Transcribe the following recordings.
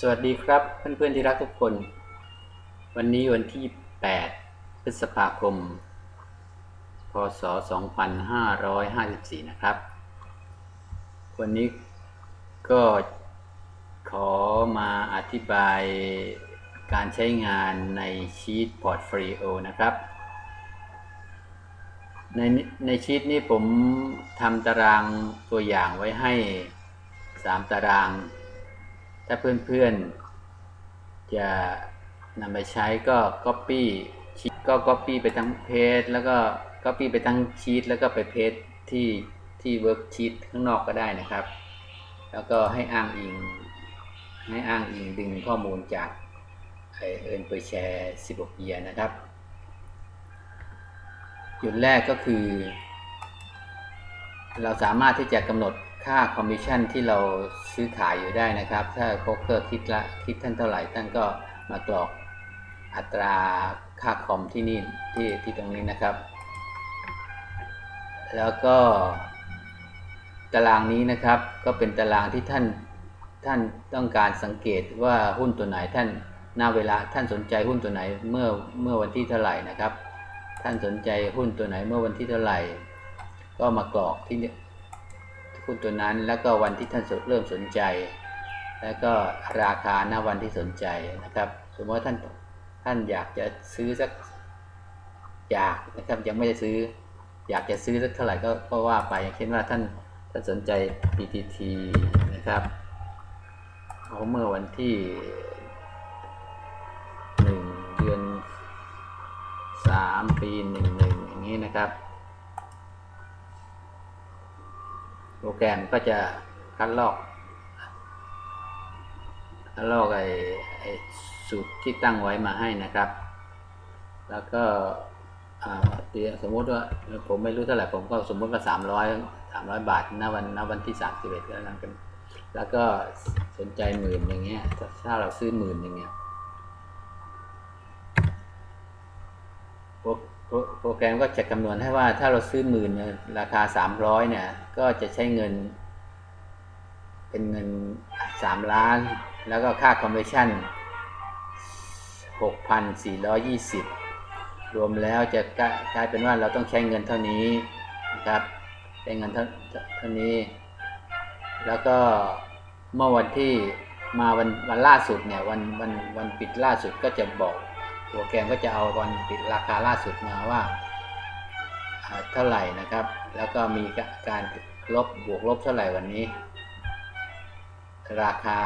สวัสดีครับเพื่อนๆที่รักทุกคน วันนี้วันที่ 8 พฤษภาคม พศ 2554 นะครับ วันนี้ก็ขอมาอธิบายการใช้งานในชีตพอร์ตฟลิโอนะครับ ในในชีตนี้ผมทำตารางตัวอย่างไว้ให้ 3 ตาราง ถ้าเพื่อนๆจะนำไปใช้ก็ Copy ชีตก็ Copy ไปทั้งเพจแล้วก็ Copy ไปทั้งชีตแล้วก็ไปเพจที่ที่ Worksheet ข้างนอกก็ได้นะครับ แล้วก็ให้อ้างอิง ให้อ้างอิงดึงข้อมูลจากไอเอินเปอร์แชร์16เยียนะครับ จุดแรกก็คือ เราสามารถที่จะกำหนด ค่าคอมมิชชั่นที่เราซื้อขายอยู่ได้นะครับ ถ้าโบรกเกอร์คิดละคิดท่านเท่าไหร่ท่านก็มากรอกอัตราค่าคอมที่นี่ที่ที่ตรงนี้นะครับ แล้วก็ตารางนี้นะครับก็เป็นตารางที่ท่านท่านต้องการสังเกตว่าหุ้นตัวไหนท่านหน้าเวลาท่านสนใจหุ้นตัวไหนเมื่อเมื่อวันที่เท่าไหร่นะครับ ท่านสนใจหุ้นตัวไหนเมื่อวันที่เท่าไหร่ ก็มากรอกที่ หุ้นตัวนั้น แล้วก็วันที่ท่านเริ่มสนใจ แล้วก็ราคาณวันที่สนใจนะครับ สมมติว่าท่านท่านอยากจะซื้อสักอยากนะครับยังไม่ได้ซื้อ อยากจะซื้อสักเท่าไหร่ก็ก็ว่าไปอย่างเช่นว่าท่านท่านสนใจ PTT นะครับเอาเมื่อวันที่หนึ่งเดือนสามปีหนึ่งหนึ่งอย่างนี้นะครับ โป รแกรมก็จะคัดลอกคัดลอกไอ้ไอสูตรที่ตั้งไว้มาให้นะครับ แล้วก็สมมุติว่าผมไม่รู้เท่าไหร่ผมก็สมมติว่าสามร้อยสามร้อยบาทณวันณวันที่สามสิบเอ็ดแล้วกันแล้วก็สนใจหมื่นอย่างเงี้ยถ้าเราซื้อหมื่นอย่างเงี้ย โปรแกรมก็จะคำนวณให้ว่าถ้าเราซื้อหมื่นราคาสามร้อยเนี่ยก็จะใช้เงิน เป็นเงินสามล้าน แล้วก็ค่าคอมมิชชั่นหกพันสี่ร้อยี่สิบรวมแล้วจะกลายเป็นว่าเราต้องใช้เงินเท่านี้นะครับใช้เงินเท่าเท่านี้ แล้วก็เมื่อวันที่มาวันวันล่าสุดเนี่ยวันวันวันปิดล่าสุดก็จะบอก โปรแกรมก็จะเอาวันปิดราคาล่าสุดมาว่าเท่าไหร่นะครับ แล้วก็มีการลบบวกลบเท่าไหร่วันนี้ ราคา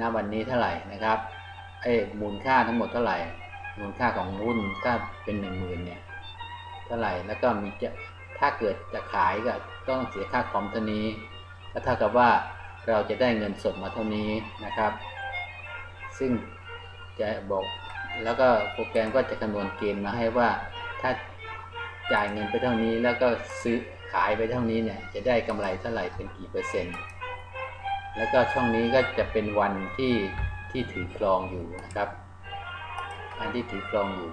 ณวันนี้เท่าไหร่นะครับไอ้มูลค่าทั้งหมดเท่าไหร่ มูลค่าของหุ้นถ้าเป็นหนึ่งหมื่นเนี่ยเท่าไหร่แล้วก็มีจะถ้าเกิดจะขายก็ต้องเสียค่าคอมเท่านี้ก็เท่ากับว่าเราจะได้เงินสดมาเท่านี้นะครับ ซึ่งจะบอก แล้วก็โปรแกรมก็จะคำนวณเกณฑ์มาให้ว่าถ้าจ่ายเงินไปเท่านี้แล้วก็ซื้อขายไปเท่านี้เนี่ยจะได้กำไรเท่าไหร่เป็นกี่เปอร์เซ็นต์ แล้วก็ช่องนี้ก็จะเป็นวันที่ที่ถือครองอยู่นะครับอันที่ถือครองอยู่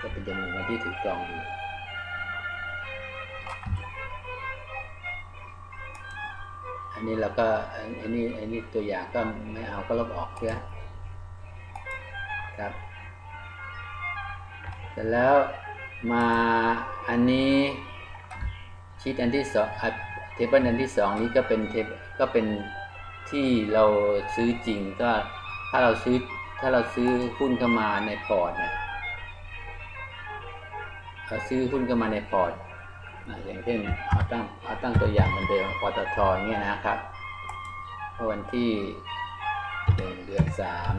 ก็เป็นจำนวนวันที่ถือครองอยู่อันนี้เราก็อันนี้อันนี้ตัวอย่างก็ไม่เอาก็ลบออกเพื่อ ครับเสร็จแล้วมาอันนี้ชีตอันที่สองเทเบิลอันที่สองนี้ก็เป็นเทปก็เป็นที่เราซื้อจริงก็ถ้าเราซื้อถ้าเราซื้อหุ้นเข้ามาในพอร์ตเนี่ยเราซื้อหุ้นเข้ามาในพอร์ตอย่างเช่นเอาตั้งเอาตั้งตัวอย่างเหมือนเดิมปตทเงี้ยนะครับวันที่หนึ่งเดือนสาม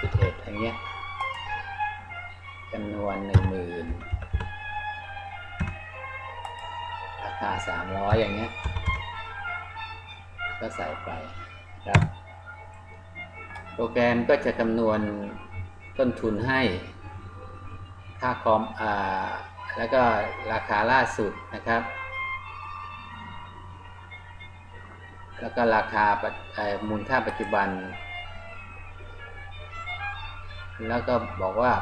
สิบเอ็ดอย่างเงี้ยจำนวนหนึ่งหมื่นราคาสามร้อยอย่างเงี้ย ก็ใส่ไปครับ โปรแกรมก็จะคำนวณต้นทุนให้ ค่าคอมอ่าแล้วก็ราคาล่าสุดนะครับ แล้วก็ราคามูลค่าปัจจุบัน แล้วก็บอกว่า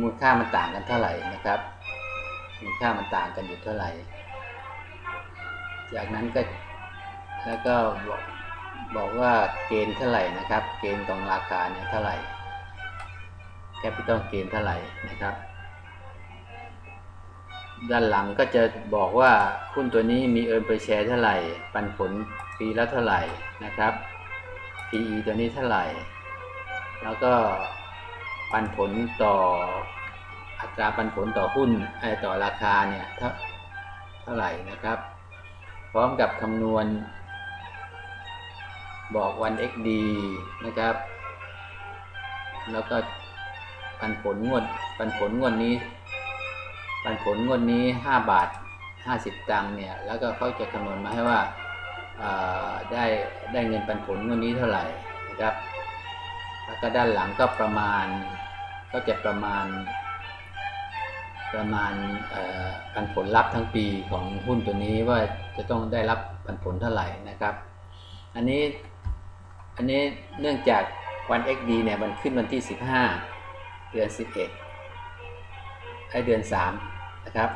มูลค่ามันต่างกันเท่าไหร่นะครับ มูลค่ามันต่างกันอยู่เท่าไหร่ จากนั้นก็แล้วก็บอกบอกว่าเกณฑ์เท่าไหร่นะครับ เกณฑ์ของราคาเนี่ยเท่าไหร่ แคปิตอลเกณฑ์เท่าไหร่นะครับ ด้านหลังก็จะบอกว่าหุ้นตัวนี้มีเอิร์นเปอร์แชร์เท่าไหร่ ปันผลปีละเท่าไหร่นะครับ PE ตัวนี้เท่าไหร่ แล้วก็ปันผลต่ออัตราปันผลต่อหุ้นไอ้ต่อราคาเนี่ยเท่าเท่าไหร่นะครับ พร้อมกับคำนวณ บอกวัน XD นะครับ แล้วก็ปันผลงวดปันผลงวดนี้ปันผลงวดนี้ 5 บาท 50 ตังค์เนี่ย แล้วก็เขาจะคำนวณมาให้ว่า ได้ได้เงินปันผลงวดนี้เท่าไหร่นะครับแล้วก็ด้านหลังก็ประมาณก็จะประมาณ ประมาณปันผลลัพธ์ทั้งปีของหุ้นตัวนี้ว่าจะต้องได้รับปันผลเท่าไหร่นะครับ อันนี้อันนี้เนื่องจากวัน XD เนี่ยมันขึ้นวันที่ 15 เดือน 11ไอเดือน 3 นะครับ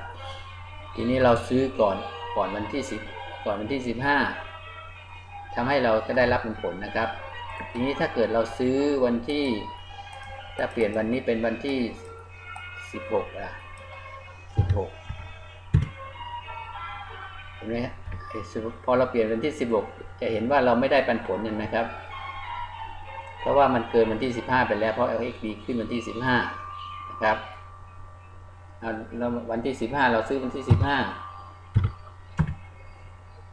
ทีนี้เราซื้อก่อนก่อนวันที่ 10 ก่อนวันที่ 15 ทำให้เราก็ได้รับผลนะครับ ทีนี้ถ้าเกิดเราซื้อวันที่ ถ้าเปลี่ยนวันนี้เป็นวันที่ 16อะ16เห็นไหมฮะพอเราเปลี่ยนวันที่ 16 จะเห็นว่าเราไม่ได้ปันผลเห็นไหมครับ เพราะว่ามันเกินวันที่ 15 ไปแล้วเพราะ LXD ขึ้นวันที่ 15 นะครับเราวันที่ 15 เราซื้อวันที่ 15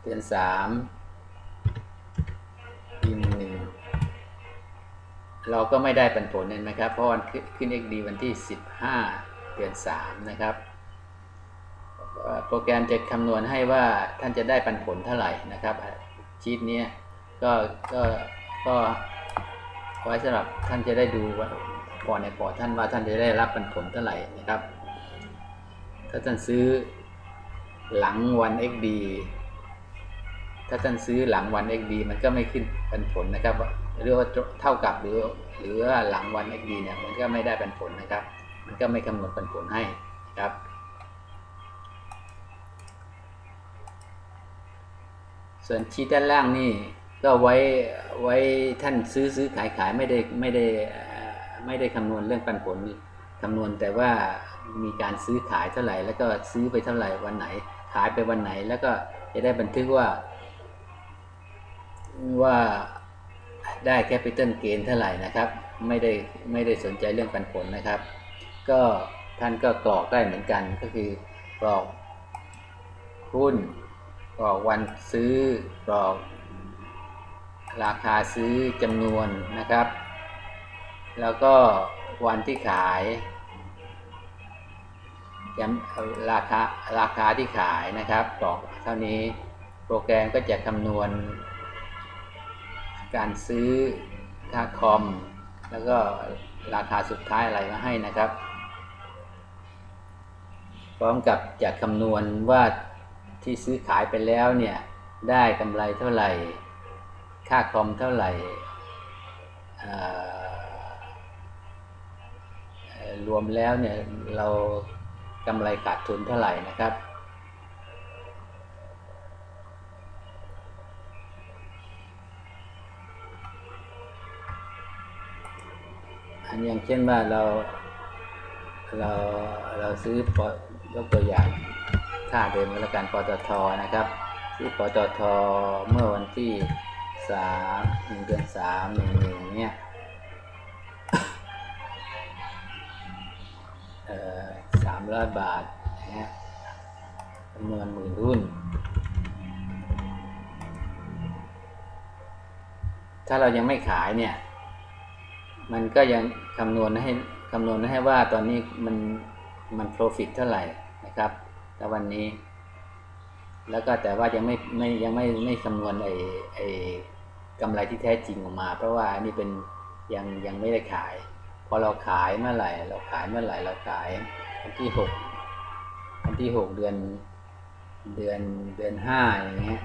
เดือน3ปีหนึ่ง เราก็ไม่ได้ปันผลเห็นไหมครับ เพราะวันขึ้น XD วันที่ 15 เดือน 3 นะครับ โปรแกรมจะคำนวณให้ว่าท่านจะได้ปันผลเท่าไหร่นะครับชีตนี้ก็ก็ก็ไว้สำหรับท่านจะได้ดูว่าพอในพอท่านว่าท่านจะได้รับปันผลเท่าไหร่นะครับ ถ้าท่านซื้อหลังวัน XD ถ้าท่านซื้อหลังวัน XD มันก็ไม่ขึ้นปันผลนะครับ หรือว่าเท่ากับหรือหรือว่าหลังวัน XD เนี่ยมันก็ไม่ได้ปันผลนะครับ มันก็ไม่กำหนดปันผลให้นะครับส่วนชีตด้านล่างนี่ก็ไว้ไว้ท่านซื้อซื้อขายขายไม่ได้ไม่ได้ไม่ได้คำนวณเรื่องปันผลคำนวณแต่ว่ามีการซื้อขายเท่าไหร่ แล้วก็ซื้อไปเท่าไหร่วันไหน ขายไปวันไหน แล้วก็จะได้บันทึกว่า ว่า ได้แคปิตอลเกนเท่าไหร่นะครับ ไม่ได้ไม่ได้สนใจเรื่องปันผลนะครับ ก็ท่านก็กรอกได้เหมือนกันก็คือกรอกหุ้นกรอกวันซื้อกรอกราคาซื้อจำนวนนะครับ แล้วก็วันที่ขายจำราคาราคาที่ขายนะครับกรอกเท่านี้โปรแกรมก็จะคำนวณ การซื้อค่าคอม แล้วก็ราคาสุดท้ายอะไรมาให้นะครับ พร้อมกับจะคำนวณว่าที่ซื้อขายไปแล้วเนี่ยได้กำไรเท่าไหร่ ค่าคอมเท่าไหร่รวมแล้วเนี่ยเรากำไรขาดทุนเท่าไหร่นะครับ อย่างเช่นว่าเราเราเราซื้อปอยกตัวอย่างค่าเดิมแล้วกันปตทนะครับซื้อปตทเมื่อวันที่สามหนึ่งเดือนสามหนึ่งหนึ่งเนี่ยสามร้อยบาทนะฮะจำนวนหมื่นหุ้นถ้าเรายังไม่ขายเนี่ย มันก็ยังคำนวณให้คำนวณให้ว่าตอนนี้มันมัน profit เท่าไหร่นะครับแต่วันนี้ แล้วก็แต่ว่ายังไม่ไม่ยังไม่ไม่คำนวณไอ้ไอ้กำไรที่แท้จริงออกมา เพราะว่าอันนี้เป็นยังยังไม่ได้ขาย พอเราขายเมื่อไหร่ เราขายเมื่อไหร่เราขายวันที่หกวันที่หกเดือนเดือนเดือนห้าอย่างเงี้ย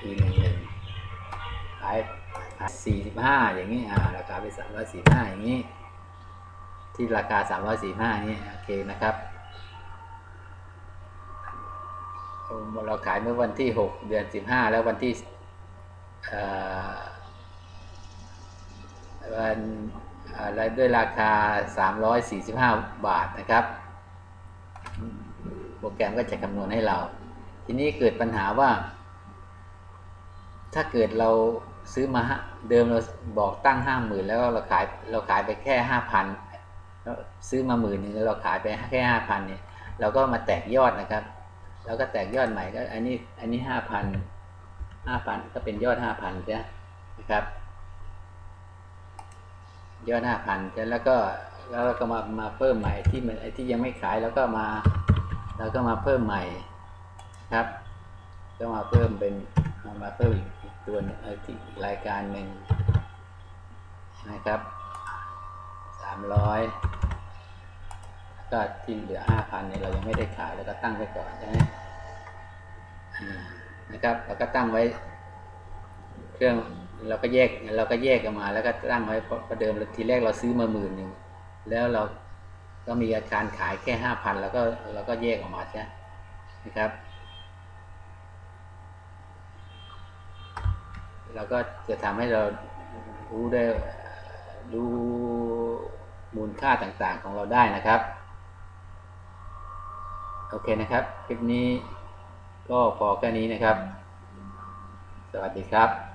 ปีหนึ่งหนึ่งขาย สี่สิบห้าอย่างนี้อ่าราคาไปสามร้อยสี่ห้าอย่างนี้ ที่ราคาสามร้อยสี่ห้านี่โอเคนะครับเราขายเมื่อวันที่หกเดือนสิบห้าแล้ววันที่วันอะไรด้วยราคาสามร้อยสี่สิบห้าบาทนะครับ โปรแกรมก็จะคำนวณให้เรา ทีนี้เกิดปัญหาว่า ถ้าเกิดเรา ซื้อมาเดิมเราบอกตั้งห้าหมื่นแล้วเราขายเราขายไปแค่ห้าพันแล้วซื้อมาหมื่นหนึ่งแล้วเราขายไปแค่ห้าพันเนี่ยเราก็มาแตกยอดนะครับ แล้วก็แตกยอดใหม่ก็อันนี้อันนี้ห้าพันห้าพันก็เป็นยอดห้าพันใช่นะครับ ยอดห้าพันแล้วก็แล้วเราก็มามาเพิ่มใหม่ที่มันไอ้ที่ยังไม่ขายแล้วก็มาแล้วก็มาเพิ่มใหม่ครับ ก็มาเพิ่มเป็นมามาเพิ่มอีก ตัวนึงเออที่อีกรายการหนึ่งนะครับสามร้อยก็ที่เหลือห้าพันเนี่ยเรายังไม่ได้ขายแล้วก็ตั้งไว้ก่อนใช่ไหมนะครับเราก็ตั้งไว้เครื่องเราก็แยกเราก็แยกกันมา แล้วก็ตั้งไว้เพราะประเดิมทีแรกเราซื้อมาหมื่นหนึ่งแล้วเราก็มีอาการขายแค่ห้าพันแล้วก็เราก็แยกออกมาใช่ไหมนะครับ เราก็จะทำให้เรารู้ได้รู้มูลค่าต่างๆของเราได้นะครับ โอเคนะครับ คลิปนี้ก็พอแค่นี้นะครับ สวัสดีครับ